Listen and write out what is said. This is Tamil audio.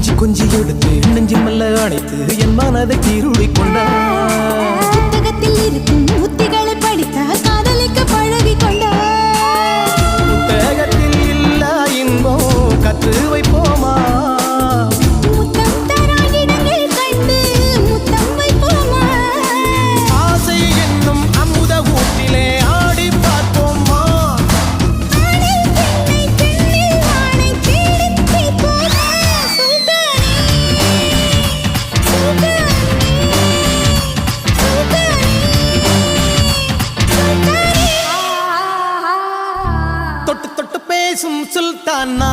கொஞ்சி கொஞ்சி எடுத்து நெஞ்சில் மெல்ல அணைத்து என் மனதை கீருளி கொண்டான். தொட்டு தொட்டு பேசும் சுல்தானா?